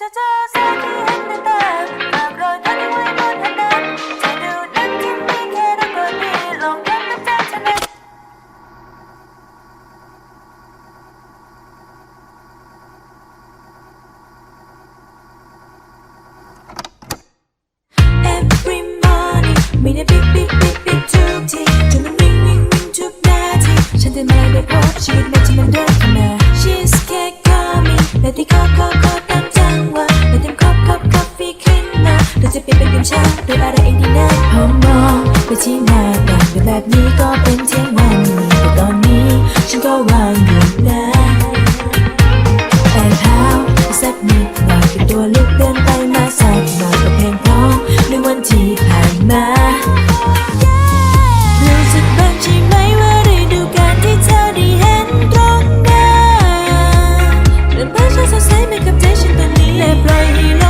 She's a little bit She's a little bit She's a little bit She's a little bit She's a little bit She's She's a little bit She's a จะเปลี่ยนเป็นยามเช้าด้วยอะไรเองดีนะพอมองไปที่หน้าต่างแต่แบบนี้ก็เป็นเที่ยงวันนี้แต่ตอนนี้ฉันก็วางอยู่นะแต่เท้าสักนิดหน่อยเป็นตัวลุกเดินไปมาสักหน่อยก็เพลงเพราะในวันที่ผ่านมารู้สึกบ้างใช่ไหมว่าฤดูกาลที่เธอได้เห็นตรงหน้าเดินผ่านฉันสดใสเหมือนกับใจฉันตอนนี้และปล่อยให้ล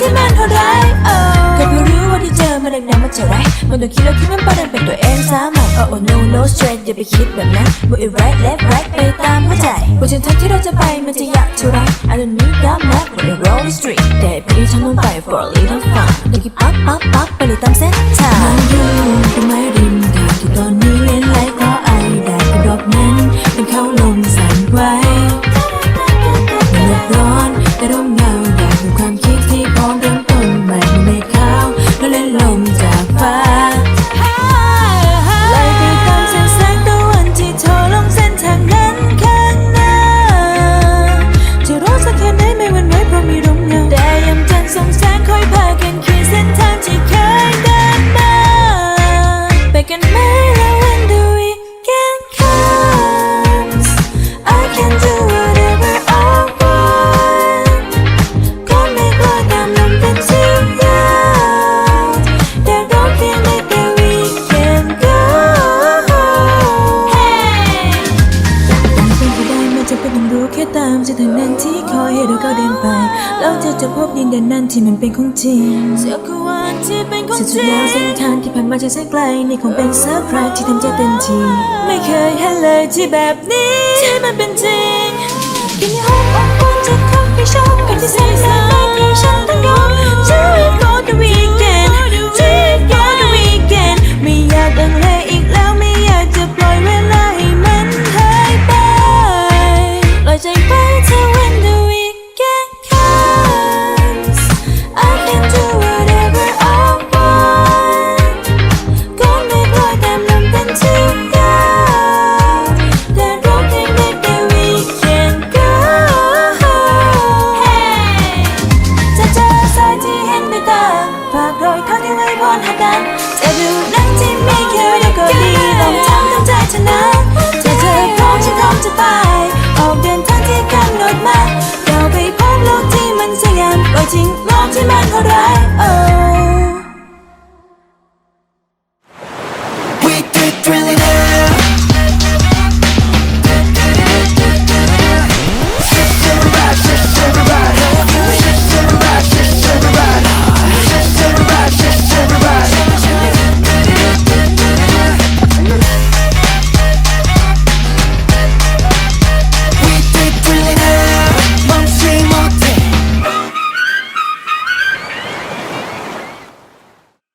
ที่มันโหดร้ายโอ้ก็เพิ่งรู้ว่าที่เจอมันดังนั้นมันจะไรมันต้องคิดแล้วคิดมันประเด็นเป็นตัวเองซะมั้ง oh oh no no straight อย่าไปคิดแบบนั้น move it right left right ไปตามหัวใจบนเส้นทางที่เราจะไปมันจะยากเท่าไร I don't need that map when the road is straight แต่พี่ฉันลงไป for a little fun ต้องคิดปั๊บปั๊บปั๊บไปเลยตามเส้น จากทางนั้นที่คอยให้เราก้าวเดินไป แล้วเธอจะพบดินแดนนั้นที่มันเป็นของจริงเสียกวันที่เป็นของจริงสุดแล้วเส้นทางที่ผ่านมาจะแสนไกลนี่คงเป็นเซอร์ไพรส์ที่ทำใจเต็มทีไม่เคยเห็นเลยที่แบบนี้ที่มันเป็นจริงกินในห้องอบอุ่นจะคอฟฟี่ช็อปกับที่แสนสบายที่ฉันต้องยอม Do it for the weekend Do จริงโลกที่มันโหดร้ายโอ้ We